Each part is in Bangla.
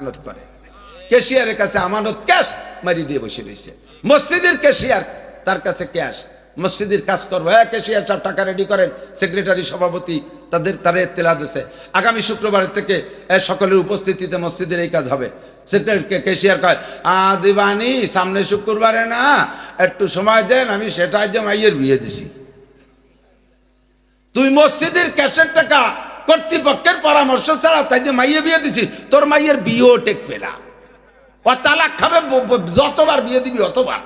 আমানত করে। ক্যাশিয়ারের কাছে আমানত ক্যাশ মারি দিয়ে বসে রয়েছে। মসজিদের ক্যাশিয়ার, তার কাছে ক্যাশ। মসজিদের কাজ করব। হ্যাঁ ক্যাশিয়ার সব টাকা রেডি করেন। সেক্রেটারি সভাপতি, তাদের তারা এত্তেলা দিছে। আগামী শুক্রবার থেকে সকলের উপস্থিতিতে মসজিদের এই কাজ হবে। সেক্রেটারি ক্যাশিয়ার কয় আ দিবানি সামনে শুক্রবারে না, একটু সময় দেন, আমি সেটাই যে মাইয়ের বিয়ে দিছি। তুই মসজিদের ক্যাশের টাকা কর্তৃপক্ষের পরামর্শ ছাড়া তাই যে মাইয়ে বিয়ে দিছি, তোর মাইয়ের বিয়েও টেকবে না। ও তালাক খাবে যতবার বিয়ে দিবি অতবার।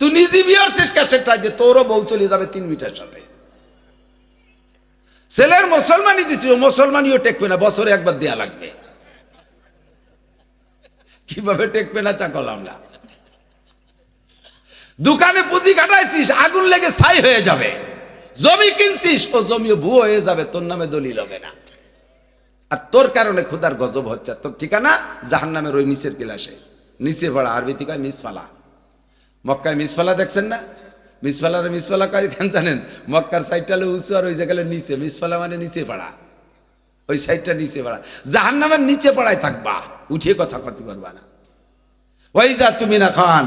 তুই নিজে বিয়ে হচ্ছিস ক্যাশের টাই দিয়ে তোরও বউ চলে যাবে তিন মিটার সাথে। ছেলের মুসলমানই দিছি, ও মুসলমানিও টেকবে না, বছরে একবার দেয়া লাগবে। কীভাবে টেকবে না তা কলাম না। দোকানে পুঁজি কাটাইছিস আগুন লেগে ছাই হয়ে যাবে। জমি কিনছিস, ও জমিও ভুয়ো হয়ে যাবে, তোর নামে দলিল হবে না। আর তোর কারণে ক্ষুদার গজব হচ্ছে তোর ঠিকানা জাহান নামের ওই নিচের কিলাসে নিচে পড়া আরবিতে কয় মিসফালা। মক্কায় মিসফালা দেখছেন না? মিসফালার মিসফালা কয় কেন জানেন? মক্কার সাইডটা হলো উঁচু আর ওই জায়গায় নিচে। মিসফালা মানে নিচে পড়া ওই সাইডটা নিচে পড়া জাহান নামের নিচে পড়ায় থাকবা। উঠিয়ে কথা কথা পারবা না। ওই যা তুমি না খান।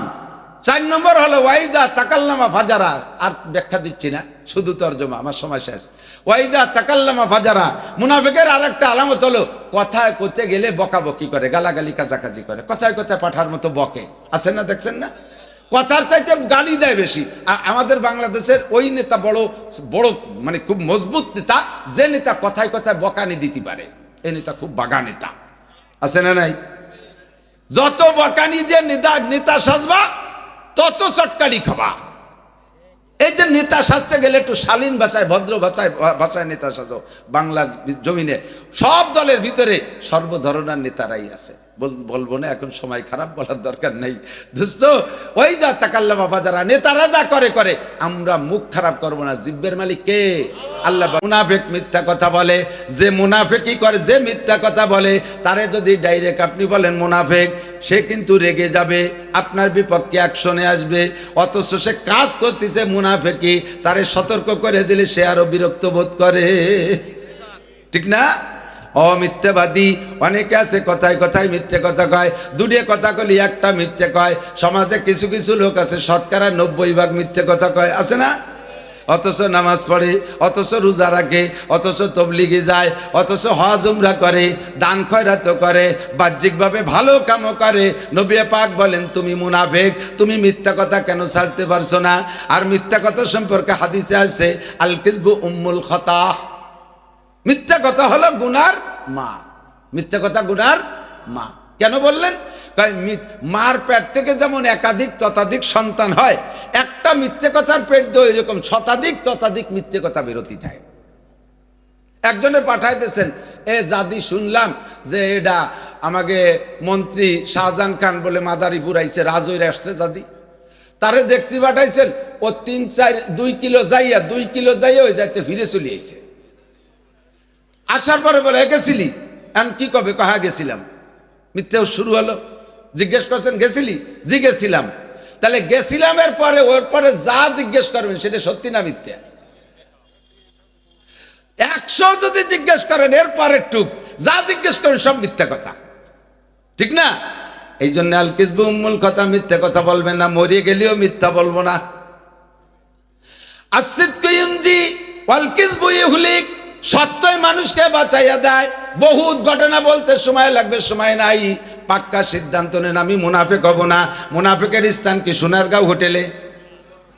চার নম্বর হলো, ওয়াইজা তাকাল্লামা ফাজারা। আর ব্যাখ্যা দিচ্ছি না, শুধু তর্জমা, আমার সময় শেষ। ওয়াইজা তাকাল্লামা ফাজারা। মুনাফিকের আর একটা আলামত হলো, কথায় করতে গেলে বকাবকি করে, গালাগালি কাচাকাচি করে, কথায় কথায় পাঠার মতো বকে। আছেন না, দেখছেন না? কথার চাইতে গালি দেয় বেশি। আর আমাদের বাংলাদেশের ওই নেতা বড় বড় মানে খুব মজবুত নেতা, যে নেতা কথায় কথায় বকানি দিতে পারে এই নেতা খুব বাগা নেতা। আছে না নাই? যত বকানি দিয়ে নেতা নেতা সাজবা তত চটকারি খাবা। এই যে নেতা সাজতে গেলে একটু শালীন ভাষায়, ভদ্র ভাষায় ভাষায় নেতা সাজো, বাংলার জমিনে। সব দলের ভিতরে সর্বধরনের নেতারাই আছে। বলব না, এখন সময় খারাপ বলার দরকার নেই। দোস্ত ওই যা তাকাল্লা বাবা যারা নেতারা যা করে করে, আমরা মুখ খারাপ করব না। জিব্বের মালিক কে? আল্লাহ মুনাফেক মিথ্যা কথা বলে। যে মুনাফেকই করে, যে মিথ্যা কথা বলে, তারে যদি ডাইরেক্ট আপনি বলেন মুনাফেক, সে কিন্তু রেগে যাবে, আপনার বিপক্ষে অ্যাকশনে আসবে। অথচ সে কাজ করতেছে মুনাফেকি তারে সতর্ক করে দিলে সে আরও বিরক্ত বোধ করে। ঠিক না? অমিথ্যাবাদী অনেকে আছে কথায় কথায় মিথ্যে কথা কয় দুটিয়ে কথা কলি একটা মিথ্যে কয়, সমাজে কিছু কিছু লোক আছে, শতকরা নব্বই ভাগ মিথ্যে কথা কয়, আছে না? অথচ নামাজ পড়ে, অথচ রোজা রাখে, অথচ তবলিগে যায়, অথচ হজ উমরা করে, দান খয়রাত করে, বাহ্যিকভাবে ভালো কামও করে। নবী পাক বলেন, তুমি মুনাফেক, তুমি মিথ্যা কথা কেন ছাড়তে পারছ না? আর মিথ্যা কথা সম্পর্কে হাদিসে আছে, আল কিসবু উম্মুল খতাহ। মিথ্যা কথা হলো গুনার মা। মিথ্যা কথা গুনার মা। কেন বললেন? মার পেট থেকে যেমন একাধিক ততাধিক সন্তান হয়, একটা মিথ্যে কথার পেট দিয়ে এরকম শতাধিক ততাধিক মিথ্যে কথা বিরতি থাকে একজনে পাঠাইতেছেন, এ জাদি, শুনলাম যে এটা আমাকে মন্ত্রী শাহজাহান খান বলে মাদারীপুর আইছে, রাজৈর আসছে জাদি। তারে দেখতে পাঠাইছেন, ও তিন চার, দুই কিলো যাইয়া, দুই কিলো যাইয়া ওই যাইতে ফিরে চলে আইছে। আসার পরে বলে গেছিলি? এখন কি কবে? কহা গেছিলাম। মিথ্যেও শুরু হলো। জিজ্ঞেস করছেন, গেছিলি? জি, গেছিলাম। তাহলে গেছিলামের পরে, ওর পরে যা জিজ্ঞেস করবেন, সেটা সত্যি না মিথ্যা? একশো যদি জিজ্ঞেস করেন, এর পরের টুক। যা জিজ্ঞেস করেন, সব মিথ্যা কথা। ঠিক না? এই জন্য আল কিসবু উম্মুল কথা মিথ্যা কথা বলবেন না, মরিয়ে গেলেও মিথ্যা বলব না। আসিদ কুইমজি ওয়ালকিস বই হুলিক সত্যই মানুষকে বাঁচাইয়া দেয়। বহুত ঘটনা বলতে সময় লাগবে, সময় নাই। পাক্কা সিদ্ধান্ত নেন, আমি মুনাফেক হব না। মুনাফেকের স্থান কি সোনারগাঁও হোটেলে?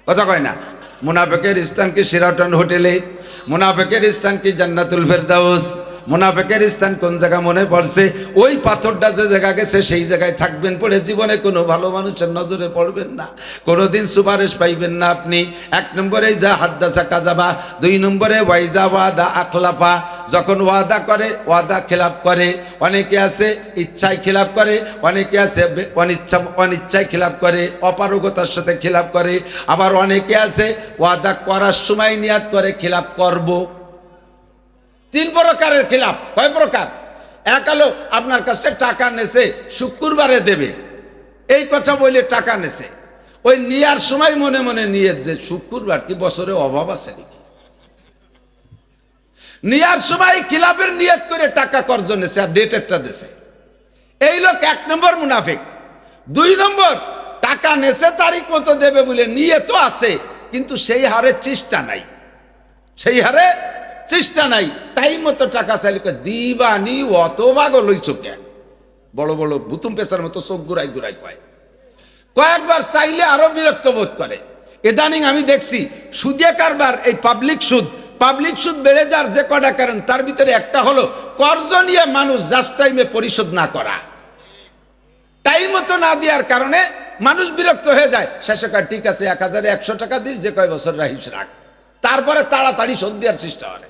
কথা কয় না। মুনাফেকের স্থান কি সিরাটন হোটেলে? মুনাফেকের স্থান কি জান্নাতুল ফেরদাউস? মুনাফেকের স্থান কোন জায়গা মনে পড়ছে? ওই পাথরটা যে জায়গা গেছে সেই জায়গায় থাকবেন পড়ে জীবনে কোনো ভালো মানুষের নজরে পড়বেন না। কোনোদিন সুপারিশ পাইবেন না আপনি। এক নম্বরে যা হাদ্দাসা কাজাবা, দুই নম্বরে ওয়াইদা ওয়াদা আখলাফা। যখন ওয়াদা করে, ওয়াদা খেলাপ করে। অনেকে আছে ইচ্ছায় খেলাপ করে, অনেকে আছে অনিচ্ছা, অনিচ্ছায় খেলাপ করে, অপারগতার সাথে খেলাপ করে। আবার অনেকে আছে ওয়াদা করার সময় নিয়াত করে খেলাপ করব। তিন প্রকারের খেলাপ কয় প্রকার? এক হলো আপনার কাছে টাকা নেছে, শুক্রবারে দেবে। এই কথা বলে টাকা নেছে। ওই নেয়ার সময় মনে মনে নিয়ে যে শুক্রবার কি বছরে অভাব আছে নাকি? নেয়ার সময় খিলাফের নিয়ত করে টাকা কর্জ নেছে আর ডেটেরটা দেছে। এই লোক এক নম্বর মুনাফিক। দুই নম্বর, টাকা নেছে, তারিখ মতো দেবে বলে নিয়ে তো আছে, কিন্তু সেই হারে চেষ্টা নাই। সেই হারে চেষ্টা নাই টাইম মতো টাকা চাইলে দিবানি অত বাগল লইছ কেন বড় বড় বুতুম পেশার মতো চোখ গুড়াই গুড়াই কয়। কয়েকবার চাইলে আরও বিরক্ত বোধ করে। ইদানিং আমি দেখছি সুদে কারবার, এই পাবলিক সুদ পাবলিক সুদ বেড়ে যার যে কটা কারণ, তার ভিতরে একটা হলো কর্জ নিয়ে মানুষ জাস্ট টাইমে পরিশোধ না করা। টাইম মতো না দেওয়ার কারণে মানুষ বিরক্ত হয়ে যায়। শেষে ঠিক আছে, এক হাজারে একশো টাকা দিস, যে কয় বছর রাহিস রাখ। তারপরে তাড়াতাড়ি শোধ দেওয়ার চেষ্টা করে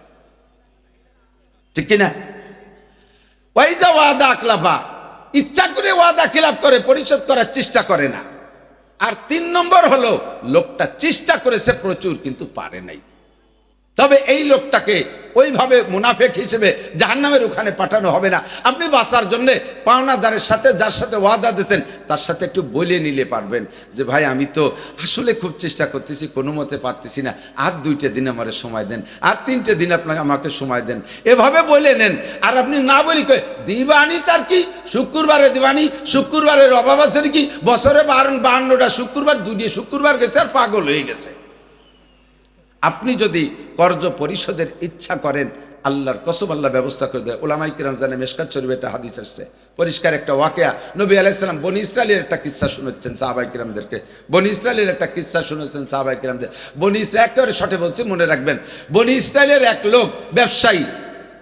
ঠিক কিনা ওয়াইজা ওয়াদা আকলাফা ইচ্ছা করে ওয়াদা খিলাপ করে, পরিশোধ করার চেষ্টা করে না। আর তিন নম্বর হলো, লোকটা চেষ্টা করেছে প্রচুর, কিন্তু পারে নাই। তবে এই লোকটাকে ওইভাবে মুনাফেক হিসেবে জাহান্নামের ওখানে পাঠানো হবে না। আপনি বাঁচার জন্যে পাওনাদারের সাথে, যার সাথে ওয়াদা দিয়েছেন, তার সাথে একটু বলে নিলে পারবেন যে, ভাই, আমি তো আসলে খুব চেষ্টা করতেছি, কোনো মতে পারতেছি না। আর দুইটা দিন আমার সময় দেন, আর তিনটে দিন আপনাকে আমাকে সময় দেন। এভাবে বলে নেন। আর আপনি না বলি কই দিবানি তার কি? শুক্রবারে দিবানি? শুক্রবারের অভাব আছে কি বছরে বারণ, বাহান্নটা শুক্রবার দুটি শুক্রবার গেছে আর পাগল হয়ে গেছে। আপনি যদি কর্জ পরিশোধের ইচ্ছা করেন, আল্লাহর কসম আল্লাহ ব্যবস্থা করে দেয়। ওলামাই কিরাম জানে মেশকাত শরীফে একটা হাদিস আসছে। পরিষ্কার একটা ওয়াকেয়া। নবী আলাইসালাম বনি ইসরায়েলের একটা কিচ্ছা শুনেছেন সাহাবাই কিরামদেরকে। বনি ইসরায়েলের একটা কিচ্ছা শুনেছেন সাহাবাই কিরামদের। বনি ইসরা একেবারে শটে বলছি, মনে রাখবেন। বনি ইসরায়েলের এক লোক ব্যবসায়ী,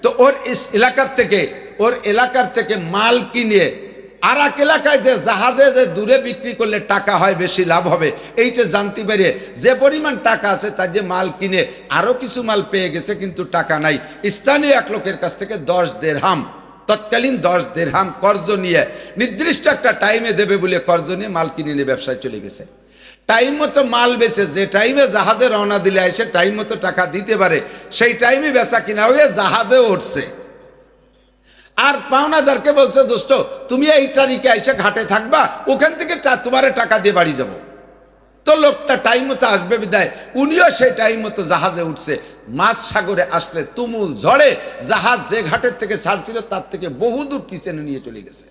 তো ওর এলাকার থেকে, ওর এলাকার থেকে মাল কিনে আর এক এলাকায় যে জাহাজে যে দূরে বিক্রি করলে টাকা হয়, বেশি লাভ হবে, এইটা জানতে পেরে যে পরিমাণ টাকা আছে তার যে মাল কিনে আরও কিছু মাল পেয়ে গেছে, কিন্তু টাকা নাই। স্থানীয় এক লোকের কাছ থেকে দশ দেড়হাম, তৎকালীন দশ দেড়হাম কর্জ নিয়ে, নির্দিষ্ট একটা টাইমে দেবে বলে কর্জ নিয়ে মাল কিনে নিয়ে ব্যবসায় চলে গেছে। টাইম মতো মাল বেচে, যে টাইমে জাহাজে রওনা দিলে এসে টাইম মতো টাকা দিতে পারে, সেই টাইমে বেচা কিনা হয়ে জাহাজে উঠছে। আর পাওনাদারকে বলছে, দোস্ত, তুমি এই তারিখে এসে ঘাটে থাকবা, ওখান থেকে তোমারে টাকা দিয়ে বাড়ি যাব। তো লোকটা টাইম মতো আসবে বিদায়। উনিও সেই টাইম মতো জাহাজে উঠছে। মাছ সাগরে আসলে তুমুল ঝড়ে, জাহাজ যে ঘাটের থেকে ছাড়ছিল, তার থেকে বহুদূর পিছনে নিয়ে চলে গেছে।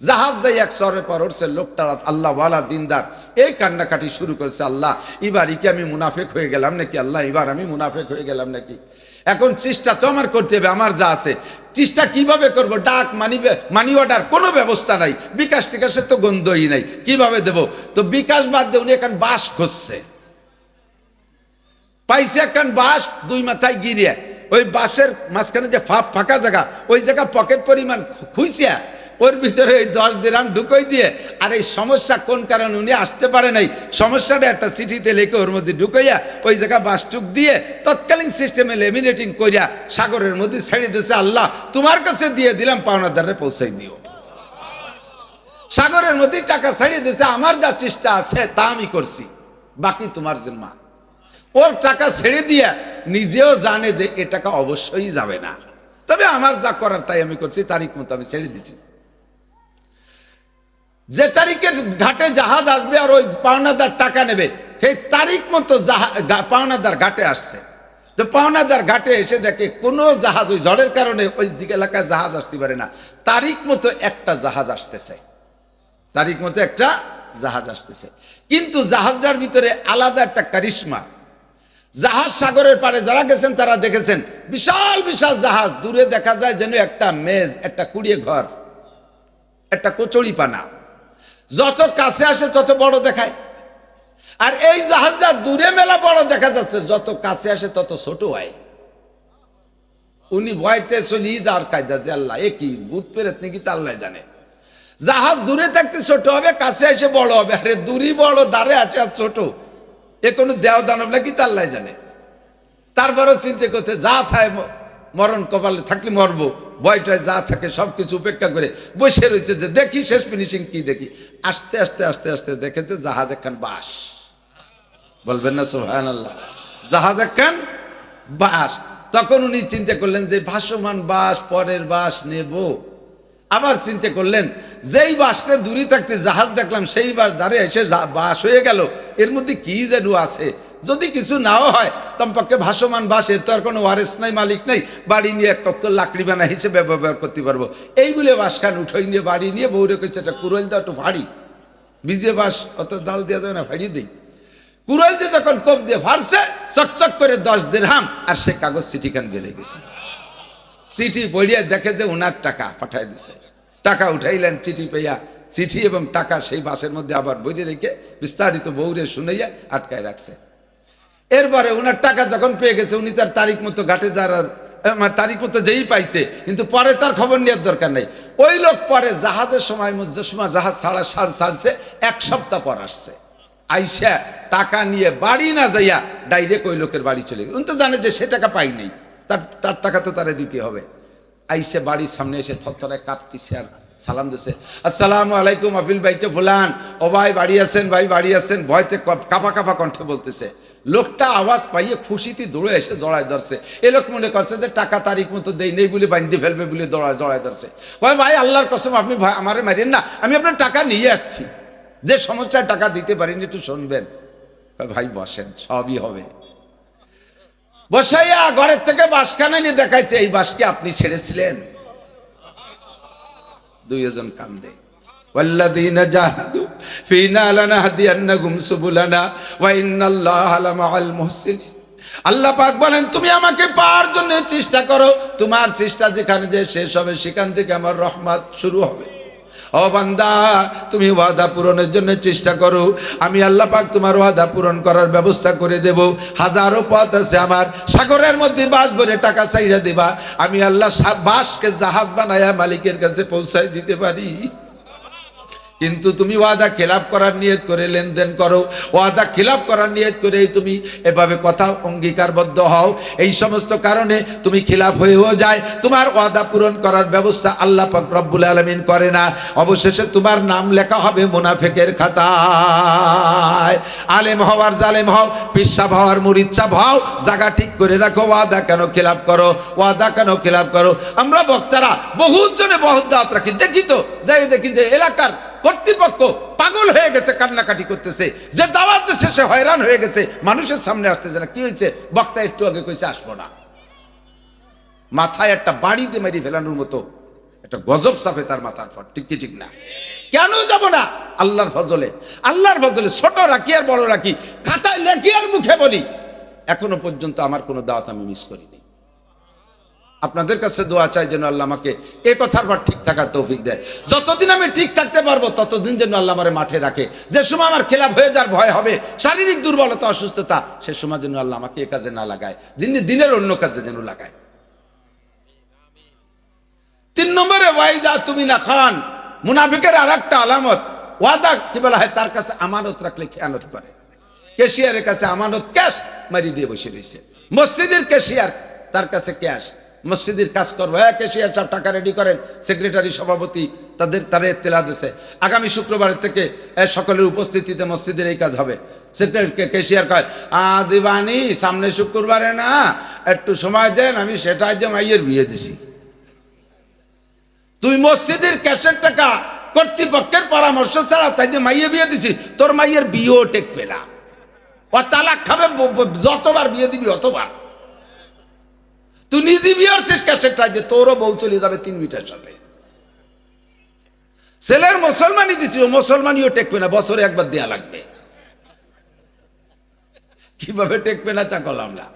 জাহাজ যাই এক সরের পর উঠছে, লোকটা আল্লাহ ওয়ালা দিনদার। এই কান্নাকাটি শুরু করেছে আল্লাহ। এবার কি আমি মুনাফেক হয়ে গেলাম নাকি? আল্লাহ, এবার আমি মুনাফেক হয়ে গেলাম নাকি? এখন চেষ্টা তো আমার করতে হবে, আমার যা আছে। চেষ্টা কীভাবে করব? ডাক, মানি মানি অর্ডার কোনো ব্যবস্থা নাই। বিকাশ টিকাশের তো গন্ধই নাই। কীভাবে দেব? তো বিকাশ বাদ দিয়ে উনি এখন বাস খুঁজছে। পাইছে একখান বাস, দুই মাথায় গিরিয়া। ওই বাসের মাঝখানে যে ফাঁকা জায়গা, ওই জায়গা পকেট পরিমাণ খুঁজছে। ওর ভিতরে ওই দশ দিরাম ঢুকোই দিয়ে, আর এই সমস্যা কোন কারণে উনি আসতে পারে নাই, সমস্যাটা একটা চিঠিতে লিখে ওর মধ্যে ঢুকাইয়া ওই জায়গা বাসটুক দিয়ে তৎকালীন সিস্টেমে লেমিনেটিং করিয়া সাগরের মধ্যে ছেড়ে দিয়েছে, আল্লাহ, তোমার কাছে দিয়ে দিলাম, পাওনাদারে পৌঁছাই দিও। সাগরের মধ্যে টাকা ছাড়িয়ে দিয়েছে, আমার যা চেষ্টা আছে, তা আমি করছি, বাকি তোমার জিম্মা ওর টাকা ছেড়ে দিয়া নিজেও জানে যে এ টাকা অবশ্যই যাবে না। তবে আমার যা করার তাই আমি করছি, তারিখ মতো আমি ছেড়ে দিচ্ছি। যে তারিখের ঘাটে জাহাজ আসবে আর ওই পাওনাদার টাকা নেবে, সেই তারিখ মতো পাওনাদার ঘাটে আসছে। তো পাওনাদার ঘাটে এসে দেখে কোনো জাহাজ ওই ঝড়ের কারণে ওই দিকে এলাকায় জাহাজ আসতে পারে না। তারিখ মতো একটা জাহাজ আসতেছে। তারিখ মতো একটা জাহাজ আসতেছে। কিন্তু জাহাজটার ভিতরে আলাদা একটা কারিশমা। জাহাজ সাগরের পারে যারা গেছেন, তারা দেখেছেন বিশাল বিশাল জাহাজ। দূরে দেখা যায় যেন একটা মেজ, একটা কুড়িয়ে ঘর, একটা কচুরি পানা যত কাছে আসে তত বড় দেখায়। আর এই জাহাজটা দূরে মেলা বড় দেখা যাচ্ছে, যত কাছে আসে তত ছোট হয়। উনি ভয়তে চলি যার কায়দা যে আল্লাহ, এ কি ভূত পেরেত নাকি তা আল্লাহ জানে। জাহাজ দূরে থাকতে ছোট হবে, কাছে এসে বড় হবে। আরে দূরই বড় দাঁড়ে আছে আর ছোট। এ কোনো দেও দানব নাকি তা আল্লাহ জানে। তারপরও চিন্তা করতে, যা থায় মরণ কপালে থাকলে মরবো। ভয়টায় যা থাকে সব কিছু উপেক্ষা করে বসে রয়েছে যে দেখি শেষ ফিনিশিং কি দেখি। আস্তে আস্তে আস্তে আস্তে দেখেছে জাহাজ একখান বাস বলবেন না সোহান আল্লাহ জাহাজ একখান বাস তখন উনি চিন্তা করলেন যে ভাসমান বাস পরের বাস নেব। আবার চিন্তা করলেন, যেই বাসটা দূরে থাকতে জাহাজ দেখলাম, সেই বাস দাঁড়িয়ে এসে বাস হয়ে গেল। এর মধ্যে কি যেন আছে? যদি কিছু নাও হয় তমপক্ষে ভাসমান বাস, এর তো আর কোনো ওয়ারেস নাই, মালিক নাই। বাড়ি নিয়ে এক কত লাকড়ি বানা হিসেবে ব্যবহার করতে পারব। এইগুলো বাসখান উঠোই নিয়ে, বাড়ি নিয়ে বউরে কইছে একটা কুরল দাও একটু ভারী। ভিজে বাস, অত জাল দেওয়া যাবে না ফাড়িয়ে দিই। কুরল দিয়ে যখন কোপ দিয়ে ফাড়ছে চকচক করে দশ দেড় হাম আর সে কাগজ চিঠিখান বেড়ে গেছে। চিঠি পড়িয়া দেখে যে ওনার টাকা পাঠায় দিছে। টাকা উঠাইলেন, চিঠি পেয়া চিঠি এবং টাকা সেই বাসের মধ্যে আবার বইরে রেখে বিস্তারিত বৌরে শুনাইয়া আটকায় রাখছে। এরপরে ওনার টাকা যখন পেয়ে গেছে, উনি তার তারিখ মতো ঘাটে যারা আমার তারিখ মতো যেই পাইছে, কিন্তু পরে তার খবর নেওয়ার দরকার নেই। ওই লোক পরে জাহাজের সময় সময় জাহাজ ছাড়া সার ছাড়ছে, এক সপ্তাহ পর আসছে। আইসা টাকা নিয়ে বাড়ি না যাইয়া ডাইরেক্ট ওই লোকের বাড়ি চলে গেছে। উনি তো জানে যে সে টাকা পাই নাই। তার তার টাকা তো তারা দিতে হবে। আইসে বাড়ির সামনে এসে থরথরে কাঁপতিছে আর সালাম দিছে, আসসালামু আলাইকুম আপিল ভাইকে ফুলান? ও ভাই, বাড়ি আছেন ভাই, বাড়ি আছেন। ভয়তে কপ- কাঁপা কণ্ঠে বলতেছে, লোকটা আওয়াজ পাইয়ে খুশিতে দৌড়ে এসে জড়ায় ধরছে। এ লোক মনে করছে যে টাকা তারিখ মতো দেই নেই বলে বান্ধে ফেলবে বলে দৌড়ায় জড়ায় ধরছে। ভাই ভাই, আল্লাহর কসম, আপনি ভাই আমারে মারেন না, আমি আপনার টাকা নিয়ে আসছি। যে সমস্যায় টাকা দিতে পারিনি, একটু শুনবেন। ভাই, বসেন, সবই হবে। বসাইয়া ঘরের থেকে বাসখানা নিয়ে দেখাইছে এই বাসকে আপনি ছেড়েছিলেন দুইজন কান্দে والذين جاهدوا فينا لنهدينهم سبلنا وإن الله لمع المحسنين আল্লাহ পাক বলেন তুমি আমাকে পাওয়ার জন্য চেষ্টা করো তোমার চেষ্টা যেখানে যে শেষ হবে সেখান থেকে আমার রহমত শুরু হবে ও বান্দা, তুমি ওয়াদা পূরণের জন্য চেষ্টা করো। আমি আল্লাহ পাক তোমার ওয়াদা পূরণ করার ব্যবস্থা করে দেব। হাজারো পথ আছে আমার, সাগরের মধ্যে বাস ভরে টাকা চাইরা দেবা। আমি আল্লাহ বাসকে জাহাজ বানায়া মালিকের কাছে পৌঁছায় দিতে পারি। কিন্তু তুমি ওয়াদা খেলাপ করার নিয়ত করে লেনদেন করো। ওয়াদা খেলাপ করার নিয়ত করে তুমি এভাবে কথা অঙ্গীকারবদ্ধ হও। এই সমস্ত কারণে তুমি খিলাফ হয়েও যায়। তোমার ওয়াদা পূরণ করার ব্যবস্থা আল্লাহ পাক রব্বুল আলমিন করে না। অবশেষে তোমার নাম লেখা হবে মুনাফেকের খাতায়। আলেম হওয়ার জালেম হও পিসাব হওয়ার মুরিচ্ছা হও, জায়গা ঠিক করে রাখো, ওয়াদা কেন খেলাপ করো? ওয়াদা কেন খেলাপ করো? আমরা বক্তারা বহুত জনে বহুত দাঁত রাখি। দেখি তো, যাই দেখি যে এলাকার কর্তৃপক্ষ পাগল হয়ে গেছে, কান্নাকাটি করতেছে। যে দাওয়াত সে হয়রান হয়ে গেছে। মানুষের সামনে আসতেছে না। কি হয়েছে? বক্তা একটু আগে কইছে, আসব না। মাথায় একটা বাড়িতে মেরি ফেলানোর মতো একটা গজব চাপে তার মাথার পর। ঠিক কি, ঠিক না? কেন যাব না? আল্লাহর ফজলে। আল্লাহর ফজলে, ছোট রাখি আর বড় রাখি। খাতায় লেখি আর মুখে বলি। এখনও পর্যন্ত আমার কোনো দাওয়াত আমি মিস করিনি। আপনাদের কাছে দোয়া চাই যেন আল্লাহ আমাকে এ কথার পর ঠিক থাকার তৌফিক দেয়। যতদিন আমি ঠিক থাকতে পারব, ততদিন যেন আল্লাহ আমার মাঠে রাখে। যে সময় আমার খেলাপ হয়ে যাওয়ার ভয় হবে, শারীরিক দুর্বলতা, অসুস্থতা, সে সময় যেন আল্লাহ আমাকে এ কাজে না লাগায়, দিন দিনের অন্য কাজে যেন লাগায়। তিন নম্বরে ওয়াইদা তুমি না খান। মুনাফিকের আর একটা আলামত, ওয়াদা কি বলা হয়? তার কাছে আমানত রাখলে খেয়ানত করে। কেশিয়ারের কাছে আমানত ক্যাশ মারি দিয়ে বসে রয়েছে। মসজিদের কেশিয়ার তার কাছে ক্যাশ। মসজিদের কাজ করব। হ্যাঁ কেশিয়ার সব টাকা রেডি করেন সেক্রেটারি সভাপতি, তাদের, তারা এত্তেলা দিছে। আগামী শুক্রবার থেকে সকলের উপস্থিতিতে মসজিদের এই কাজ হবে। সেক্রেটারি কেশিয়ার কয় আ দিবানি সামনে শুক্রবারে না, একটু সময় দেন, আমি সেটাই যে মাইয়ের বিয়ে দিছি। তুই মসজিদের ক্যাশের টাকা কর্তৃপক্ষের পরামর্শ ছাড়া তাই যে মাইয়ে বিয়ে দিছি, তোর মাইয়ের বিয়েও টেকবে না। ও তালাক খাবে যতবার বিয়ে দিবি অতবার। তুই নিজে বিয়ে হচ্ছিস ক্যাশের টাই দিয়ে তোরও বউ চলে যাবে তিন মিটার সাথে। ছেলের মুসলমানই দিছি, ও মুসলমানিও টেকবে না, বছরে একবার দেয়া লাগবে। কীভাবে টেকবে না তা করলাম না।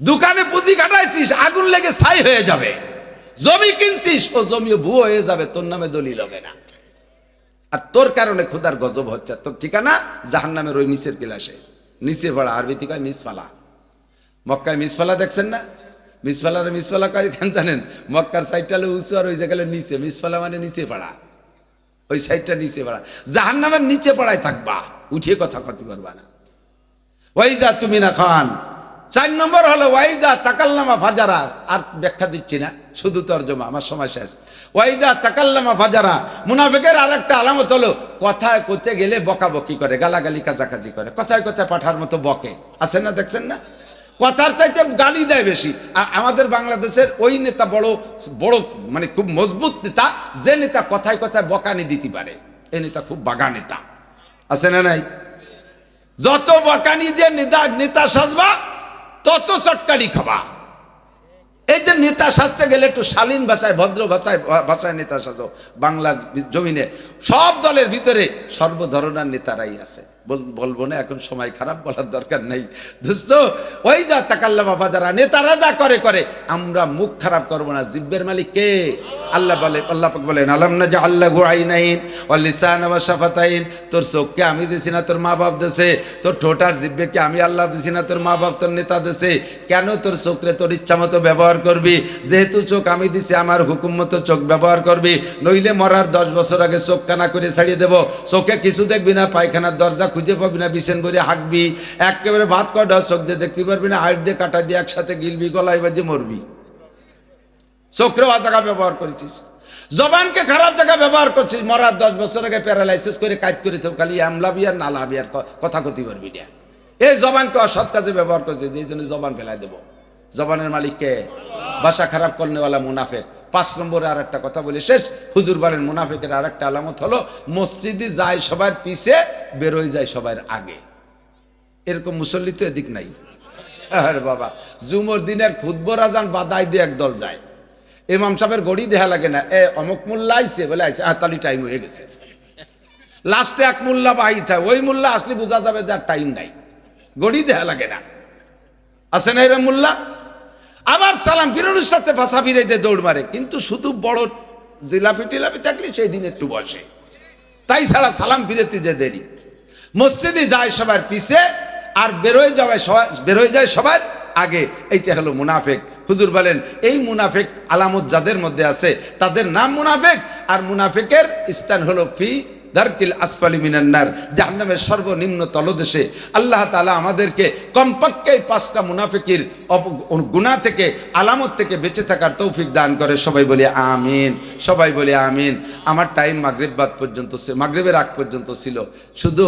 দোকানে পুঁজি কাটাইছিস, আগুন লেগে ছাই হয়ে যাবে। জমি কিনছিস, ও জমিও ভুয়ো হয়ে যাবে, তোর নামে দলিল হবে না। আর তোর কারণে খুদার গজব হচ্ছে তোর ঠিকানা জাহান নামের ওই নিচের গিলাসে। নিচে পড়া আরবিতে কয় মিসফালা। মক্কায় মিসফালা দেখছেন না? মিসফালার মিসফালা কয় কেন জানেন? মক্কার সাইডটা উঁচু আর ওই জায়গায় নিচে। মিসফালা মানে নিচে পড়া। ওই সাইডটা নিচে পড়া। জাহান নামের নিচে পড়ায় থাকবা। উঠিয়ে কথা কতে করবা না। ওয়াইজা তুমি না খান। চার নম্বর হলো ওয়াইজা তাকাল্লামা ফাজারা। আর ব্যাখ্যা দিচ্ছি না। শুধু তর্জমা। আমার সময় শেষ। ওয়াইজা তাকাল্লামা ফাজারা। মুনাফিকের আর একটা আলামত হলো, কথায় করতে গেলে বকাবকি করে, গালাগালি, কাজাকাজি করে। কথায় কথায় পাঠার মতো বকে। আছে না দেখছেন না? কথার চাইতে গালি দেয় বেশি। আর আমাদের বাংলাদেশের ওই নেতা বড় বড় মানে খুব মজবুত নেতা, যে নেতা কথায় কথায় বকানি দিতে পারে। এই নেতা খুব বাগা নেতা। আছে না নাই? যত বকানি দিয়ে নেতা নেতা সাজবা, তত চটকারি খাবা। এই যে নেতা সাজতে গেলে একটু শালীন ভাষায়, ভদ্র ভাষায় ভাষায় নেতা সাজো বাংলার জমিনে। সব দলের ভিতরে সর্বধরনের নেতারাই আছে। বলব না, এখন সময় খারাপ বলার দরকার নেই। দোস্ত ওই যা তাকাল্লা বাবা যারা নেতারা যা করে করে, আমরা মুখ খারাপ করব না। জিব্বের মালিক কে? আল্লাহ বলে, আল্লাহ বলেন, আলম না যে আল্লাহ গুআইনাইন ও লিসান ওয়া শাফাতাইন? তোর চোখকে আমি দিছি না, তোর মা বাপ দেশে তোর ঠোঁটার জিব্বেকে আমি আল্লাহ দিছি না, তোর মা বাপ তোর নেতা দেশে কেন তোর চোখরে তোর ইচ্ছা মতো ব্যবহার করবি? যেহেতু চোখ আমি দিছি, আমার হুকুম মতো চোখ ব্যবহার করবি। নইলে মরার দশ বছর আগে চোখ কানা করে ছাড়িয়ে দেবো। চোখে কিছু দেখবি না, পায়খানার দরজা খুঁজে পাবি না, বিছেন করে হাঁকবি, একেবারে ভাত কটা চোখ দিয়ে দেখতে পারবি না হাইট দিয়ে কাটা দিয়ে একসাথে গিলবি, গলায় বাজে মরবি। চোখরেও জায়গা ব্যবহার করেছিস। জবানকে খারাপ জায়গা ব্যবহার করছিস, মরার দশ বছর আগে প্যারালাইসিস করে কাজ করে তো খালি আমলাবি আর নালাবি আর কথা কথি পারবি না। এই জবানকে অসৎ কাজে ব্যবহার করছিস এই জন্য জবান ফেলাই দেবো। জবানের মালিককে, ভাষা খারাপ করনেওয়ালা মুনাফেক। পাঁচ নম্বরে আর একটা কথা বলি, শেষ। হুজুর বলেন মুনাফেকের আর একটা আলামত হলো, মসজিদে যায় সবার পিছে, বেরোয় যায় সবার আগে। এরকম মুসল্লি তো এদিক নাই। আরে বাবা, জুমর দিনের খুদ্ব রাজান বাদাই দিয়ে একদল যায়। ইমাম সাহেবের গড়ি দেহা লাগে না। এ, অমুক মোল্লা আইছে, বলে আইছে হ্যাঁ তালি টাইম হয়ে গেছে। লাস্টে এক মোল্লা বাহি থাকে ওই মোল্লা আসলে বোঝা যাবে যার টাইম নাই। গড়ি দেহা লাগে না। আছে না এরম মোল্লা? আবার সালাম ফিরোনের সাথে ফাঁসা ফিরে দিয়ে দৌড় মারে, কিন্তু শুধু বড় জিলাপি টিলাপি থাকলে সেই দিন একটু বসে। তাই ছাড়া সালাম ফিরেতে যে দেরি। মসজিদে যায় সবার পিছে, আর বেরোয় যাওয়ায় সবাই বেরোয় যায় সবার আগে। এইটা হলো মুনাফেক। হুজুর বলেন, এই মুনাফেক আলামত যাদের মধ্যে আছে। তাদের নাম মুনাফেক, আর মুনাফেকের স্থান হলো ফি দারকিল আসফালি মিনান্নার জাহান্নামের সর্বনিম্ন তলদেশে। আল্লাহ তাআলা আমাদেরকে কমপক্ষে পাঁচটা মুনাফিকির গুণা থেকে, আলামত থেকে বেঁচে থাকার তৌফিক দান করে। সবাই বলি আমিন, সবাই বলি আমিন। আমার টাইম মাগরিব বাদ পর্যন্ত মাগরিবের আগ পর্যন্ত ছিল। শুধু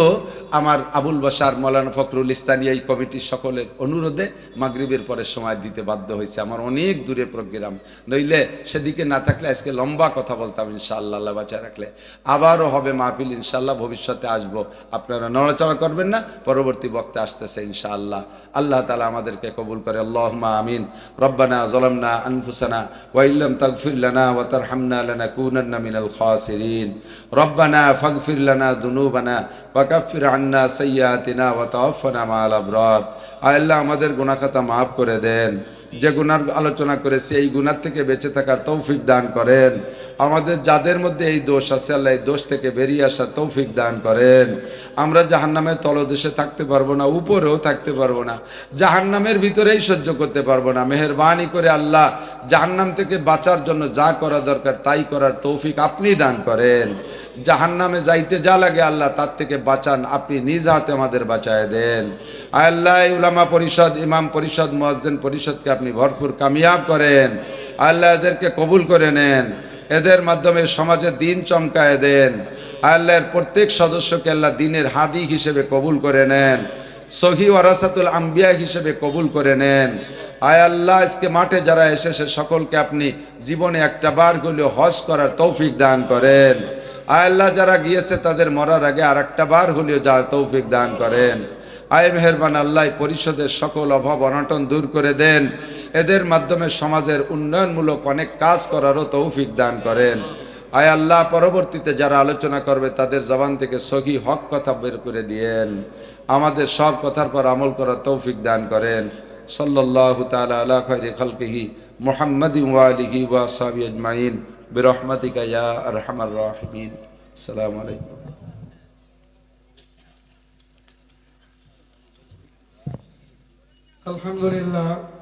আমার আবুল বাসার মৌলানা ফখরুল ইস্তানি এই কমিটির সকলের অনুরোধে মাগরিবের পরে সময় দিতে বাধ্য হয়েছে। আমার অনেক দূরে প্রোগ্রাম। নইলে সেদিকে না থাকলে আজকে লম্বা কথা বলতাম ইনশাআল্লাহ, আল্লাহ বাঁচা রাখলে। আবারও হবে মাহফিল ইনশাআল্লাহ ভবিষ্যতে আসব। আপনারা নড়াচড়া করবেন না, পরবর্তী বক্তে আসতেছে ইনশাআল্লাহ। আল্লাহ তালা আমাদেরকে কবুল করে আল্লাহ আমিন। রব্বানা জলমনা আনফুসানা ওয়াইল্লাম তাগফির লানা ওয়া তারহামনা লানাকুনান্না মিনাল খাসিরিন। রব্বানা ফাগফির লানা দুনুবানা ওয়া কাফির আন্না সাইয়্যাতিনা ওয়া তাওয়াফানা মাআল আবরার। আল্লাহ আমাদের গুনাহ খাতা মাফ করে দেন। যে গুনার আলোচনা করেছি, এই গুনার থেকে বেঁচে থাকার তৌফিক দান করেন। আমাদের যাদের মধ্যে এই দোষ আছে, আল্লাহ এই দোষ থেকে বেরিয়ে আসার তৌফিক দান করেন। আমরা জাহান্নামের তলদেশে থাকতে পারব না, উপরেও থাকতে পারব না, জাহান্নামের ভিতরেই সহ্য করতে পারব না। মেহরবানি করে আল্লাহ জাহান্নাম থেকে বাঁচার জন্য যা করা দরকার, তাই করার তৌফিক আপনি দান করেন। জাহান্নামে যাইতে যা লাগে আল্লাহ, তার থেকে বাঁচান, আপনি নিজ হাতে আমাদের বাঁচায় দেন। আল্লাহ উলামা পরিষদ, ইমাম পরিষদ, মুয়াজ্জিন পরিষদকে আপনি ভরপুর কামিয়াব করেন। আল্লাহ এদেরকে কবুল করে নেন। এদের মাধ্যমে সমাজে দিন চমকায় দেন। আল্লাহর প্রত্যেক সদস্যকে আল্লাহ দিনের হাদি হিসেবে কবুল করে নেন। সহি ওয়ারাসাতুল আম্বিয়া হিসেবে কবুল করে নেন। আয় আল্লাহ, আজকে মাঠে যারা এসেছে, সকলকে আপনি জীবনে একটা বার হলেও হজ করার তৌফিক দান করেন। আয় আল্লাহ, যারা গিয়েছে, তাদের মরার আগে আর একটা বার হলেও যাওয়ার তৌফিক দান করেন। আয় মেহরবান আল্লাহ পরিষদের সকল অভাব অনটন দূর করে দেন। এদের মাধ্যমে সমাজের উন্নয়নমূলক অনেক কাজ করারও তৌফিক দান করেন। আয় আল্লাহ, পরবর্তীতে যারা আলোচনা করবে, তাদের জবান থেকে সহি হক কথা বের করে দিয়েন। আমাদের সব কথার পর আমল করার তৌফিক দান করেন। সাল্লাল্লাহু তাআলা আলা খায়রি খালকিহি মুহাম্মাদিন ওয়া আলিহি ওয়া আসহাবি আজমাইন। বিরহমাতিকা ইয়া আরহামার রাহিমিন। আসসালামু আলাইকুম। আলহামদুলিল্লাহ।